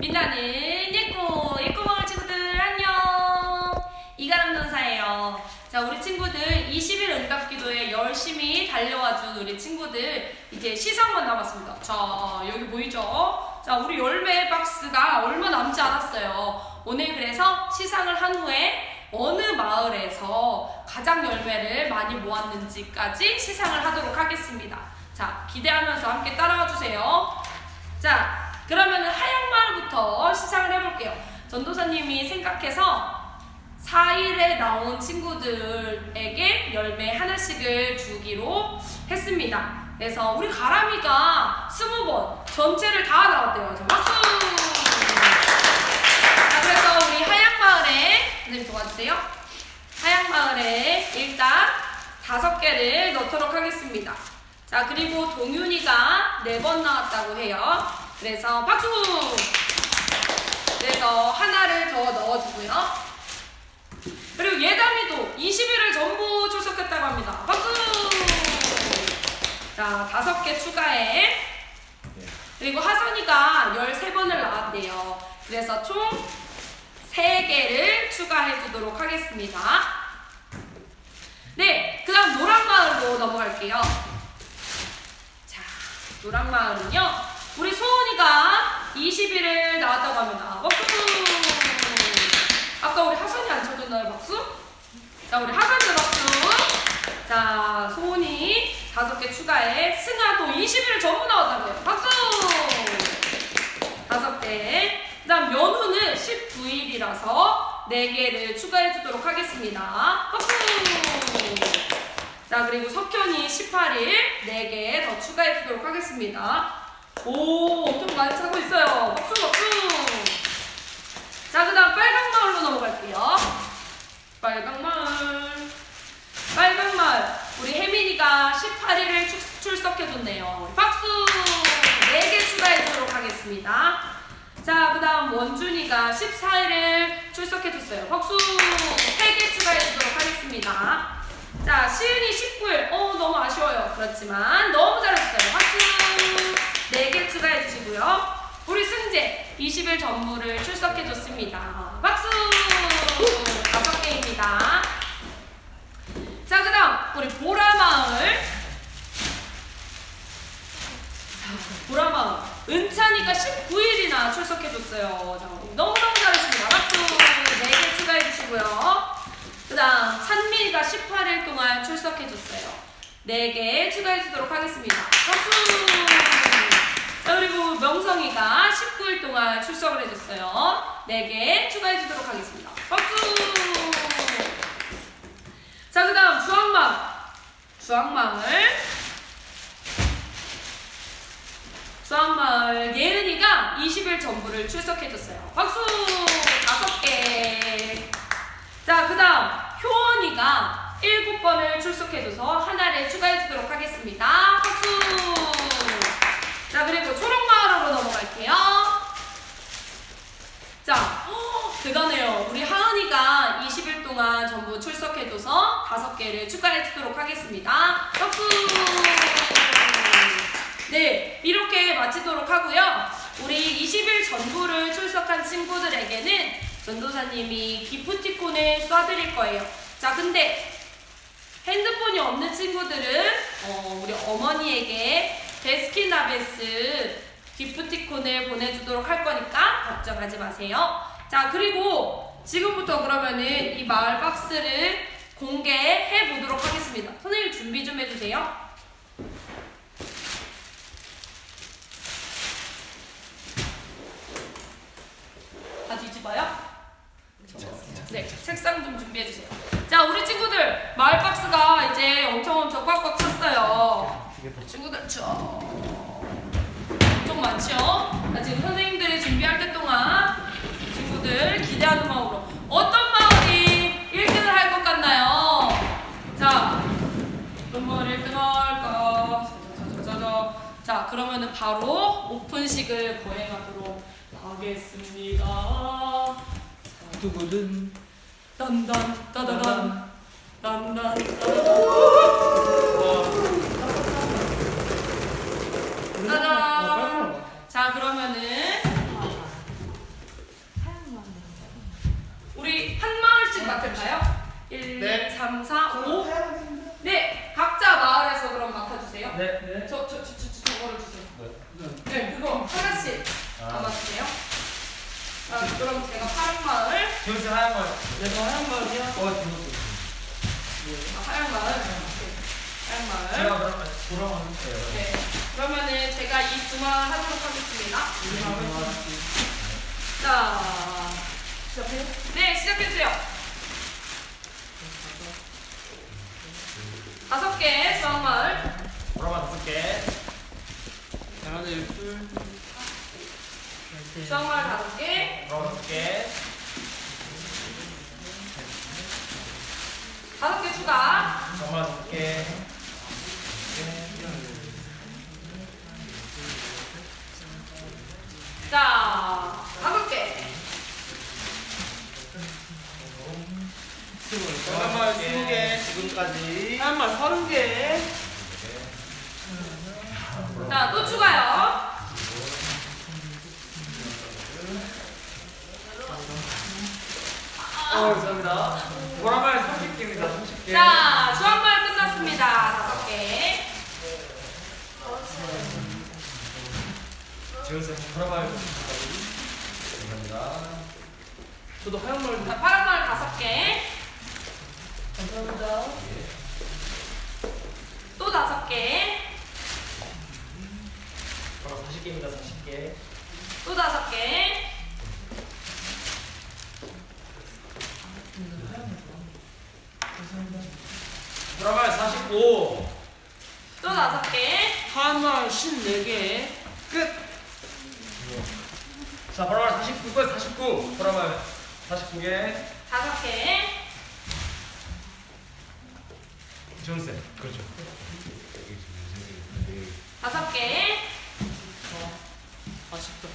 빛나는 예꼬 예꼬 마을 친구들 안녕. 이가람 전사예요. 자 우리 친구들 20일 응답기도에 열심히 달려와준 우리 친구들 이제 시상만 남았습니다. 자 여기 보이죠? 자 우리 열매 박스가 얼마 남지 않았어요. 오늘 그래서 시상을 한 후에 어느 마을에서 가장 열매를 많이 모았는지까지 시상을 하도록 하겠습니다. 자 기대하면서 함께 따라와 주세요. 자, 그러면은 하양마을부터 시작을 해볼게요. 전도사님이 생각해서 4일에 나온 친구들에게 열매 하나씩을 주기로 했습니다. 그래서 우리 가람이가 20번 전체를 다 나왔대요. 자, 박수! 자, 그래서 우리 하양마을에, 선생님 도와주세요. 하양마을에 일단 다섯 개를 넣도록 하겠습니다. 자, 그리고 동윤이가 네 번 나왔다고 해요. 그래서 박수! 그래서 하나를 더 넣어주고요. 그리고 예담이도 20일을 전부 출석했다고 합니다. 박수! 자, 다섯 개 추가해. 그리고 하선이가 13번을 나왔대요. 그래서 총 3개를 추가해 주도록 하겠습니다. 네, 그 다음 노랑마을로 넘어갈게요. 자, 노랑마을은요, 소은이가 20일을 나왔다고 합니다. 박수! 아까 우리 하선이 안 쳐줬나요, 박수? 자, 우리 하선이 박수! 자, 소은이 다섯 개 추가해. 승아도 20일 전부 나왔다고요. 박수! 다섯 개. 그 다음 연우는 19일이라서 4개를 추가해 주도록 하겠습니다. 박수! 자, 그리고 석현이 18일 4개 더 추가해 주도록 하겠습니다. 오, 엄청 많이 차고 있어요. 박수, 박수! 자, 그 다음 빨강 마을로 넘어갈게요. 빨강 마을. 빨강 마을. 우리 혜민이가 18일을 출석해줬네요. 박수! 4개 추가해주도록 하겠습니다. 자, 그 다음 원준이가 14일을 출석해줬어요. 박수! 3개 추가해주도록 하겠습니다. 자, 시은이 19일. 어, 너무 아쉬워요. 그렇지만 너무 잘했어요. 박수! 4개 추가해 주시고요. 우리 승재 20일 전부를 출석해 줬습니다. 박수! 5개입니다. 자, 그 다음, 우리 보라마을. 자, 보라마을. 은찬이가 19일이나 출석해 줬어요. 자, 너무너무 잘했습니다. 박수! 4개 추가해 주시고요. 그 다음, 찬미가 18일 동안 출석해 줬어요. 4개 추가해 주도록 하겠습니다. 박수! 명성이가 19일 동안 출석을 해줬어요. 4개 추가해 주도록 하겠습니다. 박수! 자, 그 다음 주황마을. 주황마을. 주황마을 예은이가 20일 전부를 출석해줬어요. 박수! 다섯 개. 자, 그 다음 효원이가 7번을 출석해줘서 하나를 추가해주도록 하겠습니다. 박수! 자, 그리고 초록마을로 넘어갈게요. 자, 허, 대단해요. 우리 하은이가 20일 동안 전부 출석해줘서 다섯 개를 추가해주도록 하겠습니다. 박수! 네, 이렇게 마치도록 하고요. 우리 20일 전부를 출석한 친구들에게는 전도사님이 기프티콘을 쏴드릴 거예요. 자, 근데 핸드폰이 없는 친구들은 어, 우리 어머니에게 베스킨라빈스 기프티콘을 보내주도록 할 거니까 걱정하지 마세요. 자, 그리고 지금부터 그러면은 이 마을 박스를 공개해 보도록 하겠습니다. 선생님 준비 좀 해주세요. 다 뒤집어요? 네, 책상 좀 준비해 주세요. 자, 우리 친구들 마을 박스가 이제 엄청 엄청 꽉꽉 찼어요. 친구들 쭉 엄청 많죠? 자, 지금 선생님들이 준비할 때 동안 친구들 기대하는 마음으로 어떤 마을이 1등을 할 것 같나요? 자, 어떤 마을 1등 할까? 자자자자자. 자, 그러면은 바로 오픈식을 거행하도록 하겠습니다. 두구든 딴딴 따다단. 딴딴 따다단 짜잔. 자 그러면은 아, 그럼 제가 파랑마을, 지훈쌤 하얀 말. 내가 하얀 말이야. 어, 지훈 아, 하양마을, 하양마을. 제가 그럼 돌아가면 돼요. 네. 그러면은 제가 이두말 하도록 하겠습니다. 자, 시작해요? 네, 시작해주세요. 다섯 개 주황마을, 돌아가 다섯 개. 하나들 둘. 주황마을 다섯 개, 다섯 개. 다섯 개 추가, 정말 다섯 개. 자, 다섯 개, 하얀 말 스무 개. 지금까지. 하얀 말 서른 개. 자, 또 추가요. 어, 감사합니다. 보라말 30개입니다. 30개. 자, 주황마을 끝났습니다. 다섯 개. 지훈쌤 보라말. 감사합니다. 저도 하얀 말. 자, 파란마을 다섯 개. 감사합니다. 또 다섯 개. 보라 40개입니다. 40개. 또 다섯 개. 들어갈 45 또 다섯 개. 하나 14개. 끝자 바로 가요 49 49 돌아봐요 49개. 다섯 개. 전세 그렇죠. 다섯 개. 어, 아쉽다